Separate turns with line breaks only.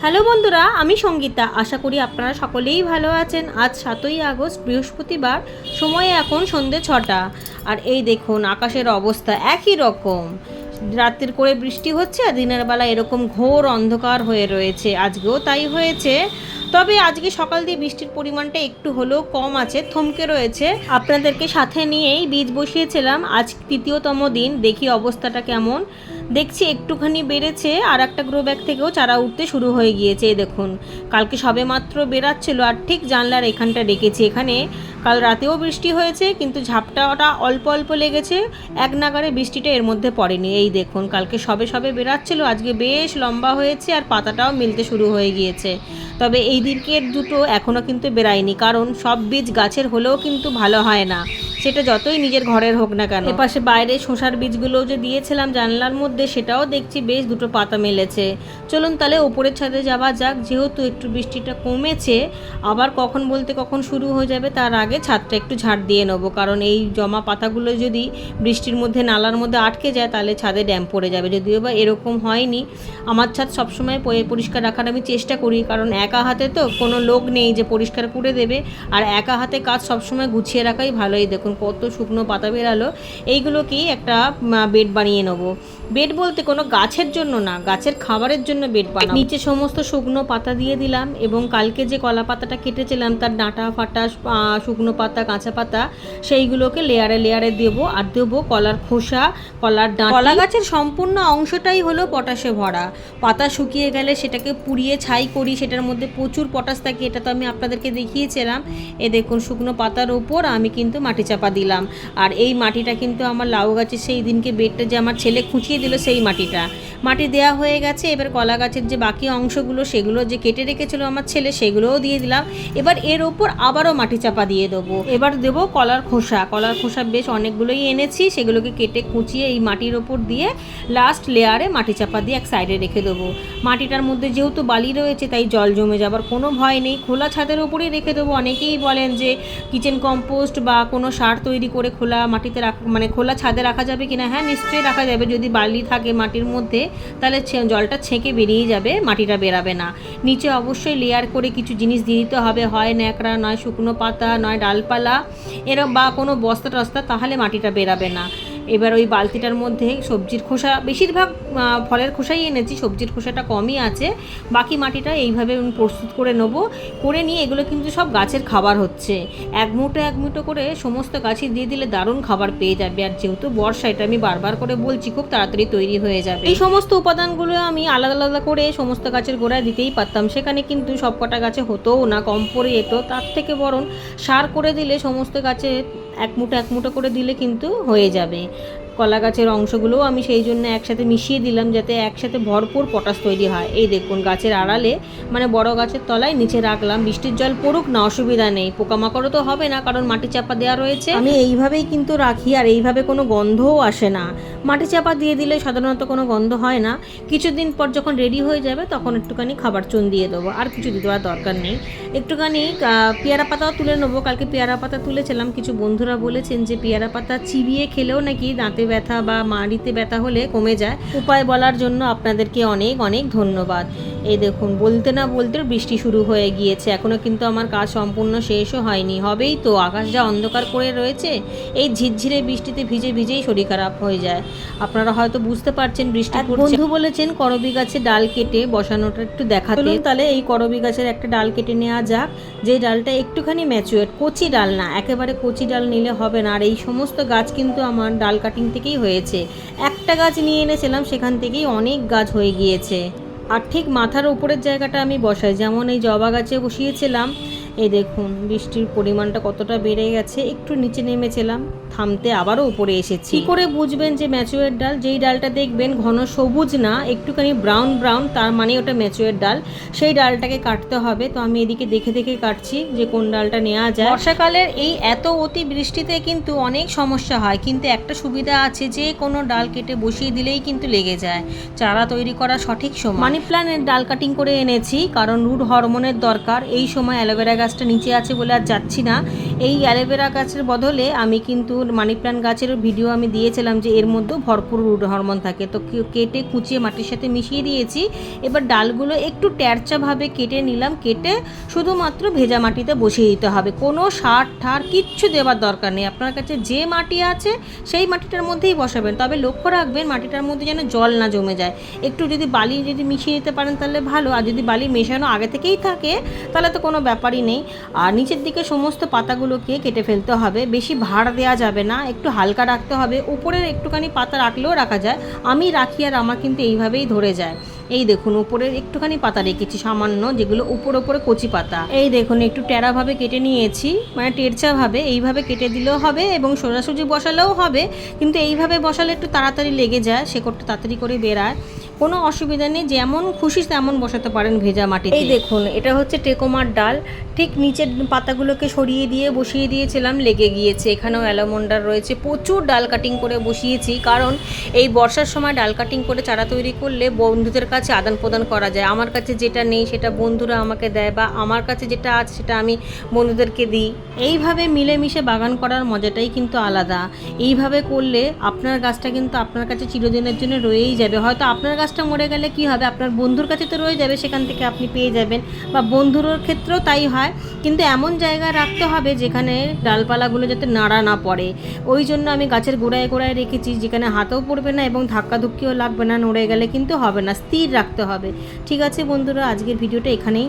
Hello বন্ধুরা, আমি সঙ্গীতা। আশা করি আপনারা সকলেই ভালো আছেন। আজ সাতই আগস্ট, বৃহস্পতিবার। সময় এখন সন্ধে ছটা। আর এই দেখুন, আকাশের অবস্থা একই রকম। রাতের করে বৃষ্টি হচ্ছে আর দিনের বেলা এরকম ঘোর অন্ধকার হয়ে রয়েছে। আজকেও তাই হয়েছে। তবে আজকে সকাল দিয়ে বৃষ্টির পরিমাণটা একটু হলেও কম আছে, থমকে রয়েছে। আপনাদেরকে সাথে নিয়েই বীজ বসিয়েছিলাম। আজ তৃতীয়তম দিন, দেখি অবস্থাটা কেমন। দেখছি একটুখানি বেড়েছে আর একটা গ্রো ব্যাগ থেকেও চারা উঠতে শুরু হয়ে গিয়েছে দেখুন। কালকে সবে মাত্র বেরাচ্ছিল আর ঠিক জানলার এখানটা রেখেছি এখানে কাল রাতেও বৃষ্টি হয়েছে, কিন্তু ঝাপটাটা অল্প অল্প লেগেছে। এক নাগারে বৃষ্টিটা এর মধ্যে পড়েনি। এই দেখুন, কালকে সবে সবে বেরাচ্ছিল আজকে বেশ লম্বা হয়েছে আর পাতাটাও মিলতে শুরু হয়ে গিয়েছে। তবে এই দিকের দুটো এখনও কিন্তু বেরায়নি কারণ সব বীজ গাছের হলেও কিন্তু ভালো হয় না। সেটা যতই নিজের ঘরের হোক না কেন। এপাশে বাইরে শসার বীজগুলো যে দিয়েছিলাম জানলার মধ্যে, সেটাও দেখছি বেশ দুটো পাতা মেলেছে। চলুন তাহলে ওপরের ছাদে যাওয়া যাক, যেহেতু একটু বৃষ্টিটা কমেছে, আবার কখন বলতে কখন শুরু হয়ে যাবে তার আগে ছাদটা একটু ঝাড় দিয়ে নেব। কারণ এই জমা পাতাগুলো যদি বৃষ্টির মধ্যে নালার মধ্যে আটকে যায় তাহলে ছাদে ড্যাম পড়ে যাবে। যদিও বা এরকম হয়নি আমার ছাদ সবসময় পরিষ্কার রাখার আমি চেষ্টা করি। কারণ একা হাতে তো কোনো লোক নেই যে পরিষ্কার করে দেবে। আর একা হাতে কাজ সবসময় গুছিয়ে রাখাই ভালোই দেখুন কত শুকনো পাতা বেরালো। এইগুলোকেই একটা বেড বানিয়ে নেব। বেড বলতে কোনো গাছের জন্য না গাছের খাবারের জন্য বেড বানাবো। নিচে সমস্ত শুকনো পাতা দিয়ে দিলাম এবং কালকে যে কলা পাতাটা কেটেছিলাম তার ডাঁটা ফাটা আহ, শুকনো পাতা, কাঁচা পাতা, সেইগুলোকে লেয়ারে লেয়ারে দেবো আর দেবো কলার খোসা, কলার ডাঁটা। কলা গাছের সম্পূর্ণ অংশটাই হলো পটাশে ভরা। পাতা শুকিয়ে গেলে সেটাকে পুড়িয়ে ছাই করি, সেটার মধ্যে প্রচুর পটাশ থাকে, এটা তো আমি আপনাদেরকে দেখিয়েছিলাম। এ দেখুন, শুকনো পাতার ওপর আমি কিন্তু মাটি চাপা দিলাম। আর এই মাটিটা কিন্তু আমার লাউ গাছের সেই দিনকে বেডটা যে আমার ছেলে খুঁচিয়ে দিল সেই মাটিটা। মাটি দেয়া হয়ে গেছে, এবার কলা গাছের যে বাকি অংশগুলো, সেগুলো যে কেটে রেখেছিল আমার ছেলে, সেগুলোও দিয়ে দিলাম। এবার এর ওপর আবারও মাটি চাপা দিয়ে দেবো। এবার দেবো কলার খোসা। কলার খোসা বেশ অনেকগুলোই এনেছি। সেগুলোকে কেটে কুচিয়ে এই মাটির ওপর দিয়ে লাস্ট লেয়ারে মাটি চাপা দিয়ে এক সাইডে রেখে দেবো। মাটিটার মধ্যে যেহেতু বালি রয়েছে, তাই জল জমে যাবার কোনো ভয় নেই। খোলা ছাদের ওপরেই রেখে দেবো। অনেকেই বলেন যে কিচেন কম্পোস্ট বা কোনো সার তৈরি করে খোলা মাটিতে মানে খোলা ছাদে রাখা যাবে কিনা? হ্যাঁ নিশ্চয়ই রাখা যাবে। যদি বালি থাকে মাটির মধ্যে, তাহলে জলটা ছেঁকে বেরিয়ে যাবে। মাটিটা বেরাবে না। নিচে অবশ্যই লেয়ার করে কিছু জিনিস দিয়ে দিতে হবে। হয় ন্যাকড়া, নয় শুকনো পাতা, নয় ডালপালা এরম বা কোনো বস্তা টস্তা তাহলে মাটিটা বেরাবে না। এবার ওই বালতিটার মধ্যে সবজির খোসা, বেশিরভাগ ফলের খোসাই এনেছি, সবজির খোসাটা কমই আছে। বাকি মাটিটা এইভাবে প্রস্তুত করে নেব। করে নিয়ে এগুলো কিন্তু সব গাছের খাবার হচ্ছে। এক মুঠো এক মুঠো করে সমস্ত গাছে দিয়ে দিলে দারুণ খাবার পেয়ে যাবে। আর যেহেতু বর্ষা, এটা আমি বারবার করে বলছি, খুব তাড়াতাড়ি তৈরি হয়ে যাবে। এই সমস্ত উপাদানগুলো আমি আলাদা আলাদা করে সমস্ত গাছের গোড়ায় দিতেই পারতাম। সেখানে কিন্তু সব কটা গাছে হতোও না, কম পরে যেত। তার থেকে বরং সার করে দিলে সমস্ত গাছে এক মুঠো এক মুঠো করে দিলে কিন্তু হয়ে যাবে। কলা গাছের অংশগুলোও আমি সেই জন্য একসাথে মিশিয়ে দিলাম যাতে একসাথে ভরপুর পটাশ তৈরি হয়। এই দেখুন, গাছের আড়ালে মানে বড় গাছের তলায় নিচে রাখলাম। বৃষ্টির জল পড়ুক, না অসুবিধা নেই। পোকামাকড়ও তো হবে না, কারণ মাটি চাপা দেওয়া রয়েছে। আমি এইভাবেই কিন্তু রাখি, আর এইভাবে কোনো গন্ধও আসে না। মাটি চাপা দিয়ে দিলে সাধারণত কোনো গন্ধ হয় না। কিছুদিন পর যখন রেডি হয়ে যাবে, তখন একটুখানি খাবার চুন দিয়ে দেবো। আর কিছু দিতে দরকার নেই। একটুখানি পেয়ারা পাতাও তুলে নেব। কালকে পেয়ারা পাতা তুলেছিলাম। কিছু বন্ধুরা বলেছেন যে, পেয়ারা পাতা চিবিয়ে খেলেও নাকি দাঁতে ব্যথা বা মাড়িতে ব্যথা হলে কমে যায়। উপায় বলার জন্য আপনাদেরকে অনেক অনেক ধন্যবাদ। এই দেখুন বলতে না বলতে বৃষ্টি শুরু হয়ে গিয়েছে। এখনও কিন্তু আমার কাজ সম্পূর্ণ শেষও হয়নি। হবেই তো আকাশ যা অন্ধকার করে রয়েছে এই ঝিরঝিরে বৃষ্টিতে ভিজে ভিজেই শরীর খারাপ হয়ে যায়। আপনারা হয়তো বুঝতে পারছেন বৃষ্টি বন্ধু বলেছেন করবি গাছে ডাল কেটে বসানোটা একটু দেখাতে। তাহলে এই করবি গাছের একটা ডাল কেটে নেওয়া যাক। যে ডালটা একটুখানি ম্যাচুয়ার কচি ডাল না একেবারে কচি ডাল নিলে হবে না। আর এই সমস্ত গাছ কিন্তু আমার ডাল কাটিং থেকেই হয়েছে। একটা গাছ নিয়ে এনেছিলাম, সেখান থেকেই অনেক গাছ হয়ে গিয়েছে। আর ঠিক মাথার উপরের জায়গাটা আমি বসাই, যেমন এই জবা গাছে বসিয়েছিলাম। এই দেখুন, বৃষ্টির পরিমাণটা কতটা বেড়ে গেছে, একটু নিচে নেমেছিলাম। থামতে আবারও উপরে এসেছি। কি করে বুঝবেন যে ম্যাচুয়ার ডাল? যেই ডালটা দেখবেন ঘন সবুজ না একটুখানি ব্রাউন ব্রাউন তার মানে ওটা ম্যাচুয়ার ডাল। সেই ডালটাকে কাটতে হবে। তো আমি এদিকে দেখে দেখে কাটছি যে কোন ডালটা নেওয়া যায়। বর্ষাকালের এই এত অতি বৃষ্টিতে কিন্তু অনেক সমস্যা হয়। কিন্তু একটা সুবিধা আছে যে কোনো ডাল কেটে বসিয়ে দিলেই কিন্তু লেগে যায়। চারা তৈরি করা সঠিক সময়। মানি প্ল্যানের ডাল কাটিং করে এনেছি কারণ রুট হরমোনের দরকার। এই সময় অ্যালোভেরা গাছটা নিচে আছে বলে আর যাচ্ছি না। এই অ্যালোভেরা গাছের বদলে আমি কিন্তু মানি প্ল্যান্ট গাছের ভিডিও আমি দিয়েছিলাম যে এর মধ্যেও ভরপুর রুট হরমোন থাকে। তো কেটে কুচিয়ে মাটির সাথে মিশিয়ে দিয়েছি। এবার ডালগুলো একটু ট্যারচাভাবে কেটে নিলাম। কেটে শুধুমাত্র ভেজা মাটিতে বসিয়ে দিতে হবে। কোনো সার ঠার কিচ্ছু দেওয়ার দরকার নেই। আপনার কাছে যে মাটি আছে, সেই মাটিটার মধ্যেই বসাবেন। তবে লক্ষ্য রাখবেন, মাটিটার মধ্যে যেন জল না জমে যায়। একটু যদি বালি যদি মিশিয়ে দিতে পারেন তাহলে ভালো। আর যদি বালি মেশানো আগে থেকেই থাকে, তাহলে তো কোনো ব্যাপারই নেই। আর নিচের দিকে সমস্ত পাতাগুলোকে কেটে ফেলতে হবে। বেশি ভাড় দেওয়া যাবে না, একটু হালকা রাখতে হবে। উপরের একটুখানি পাতা রাখলেও রাখা যায়। আমি রাখি আর আমার কিন্তু এইভাবেই ধরে যায়। এই দেখুন উপরের একটুখানি পাতা রেখেছি, সামান্য যেগুলো উপর উপরে কচি পাতা। এই দেখুন, একটু টেরাভাবে কেটে নিয়েছি মানে টেরচাভাবে, এইভাবে কেটে দিলেও হবে এবং সোজাসুজি বসালেও হবে, কিন্তু এইভাবে বসালে একটু তাড়াতাড়ি লেগে যায়, শেকড়টা তাড়াতাড়ি করে বেরায়। কোনো অসুবিধা নেই, যেমন খুশি তেমন বসাতে পারেন ভেজা মাটি এই দেখুন, এটা হচ্ছে টেকোমার ডাল। ঠিক নিচের পাতাগুলোকে সরিয়ে দিয়ে বসিয়ে দিয়েছিলাম, লেগে গিয়েছে। এখানেও অ্যালোমন্ডার রয়েছে। প্রচুর ডাল কাটিং করে বসিয়েছি, কারণ এই বর্ষার সময় ডাল কাটিং করে চারা তৈরি করলে বন্ধুদের কাছে আদান প্রদান করা যায়। আমার কাছে যেটা নেই সেটা বন্ধুরা আমাকে দেয় বা আমার কাছে যেটা আছে সেটা আমি বন্ধুদেরকে দিই। এইভাবে মিলেমিশে বাগান করার মজাটাই কিন্তু আলাদা। এইভাবে করলে আপনার গাছটা কিন্তু আপনার কাছে চিরদিনের জন্য রয়েই যাবে। হয়তো আপনার গাছটা মরে গেলে কি হবে? আপনার বন্ধুর কাছে তো রয়ে যাবে, সেখান থেকে আপনি পেয়ে যাবেন। বা বন্ধুর ক্ষেত্রেও তাই হয়। কিন্তু এমন জায়গায় রাখতে হবে যেখানে ডালপালাগুলো যাতে নাড়া না পড়ে। ওই জন্য আমি গাছের গোড়ায় গোড়ায় রেখেছি, যেখানে হাতেও পড়বে না এবং ধাক্কাধুক্কিও লাগবে না, নড়ে গেলে কিন্তু হবে না। স্থির রাখতে হবে। ঠিক আছে বন্ধুরা, আজকের ভিডিওটা এখানেই।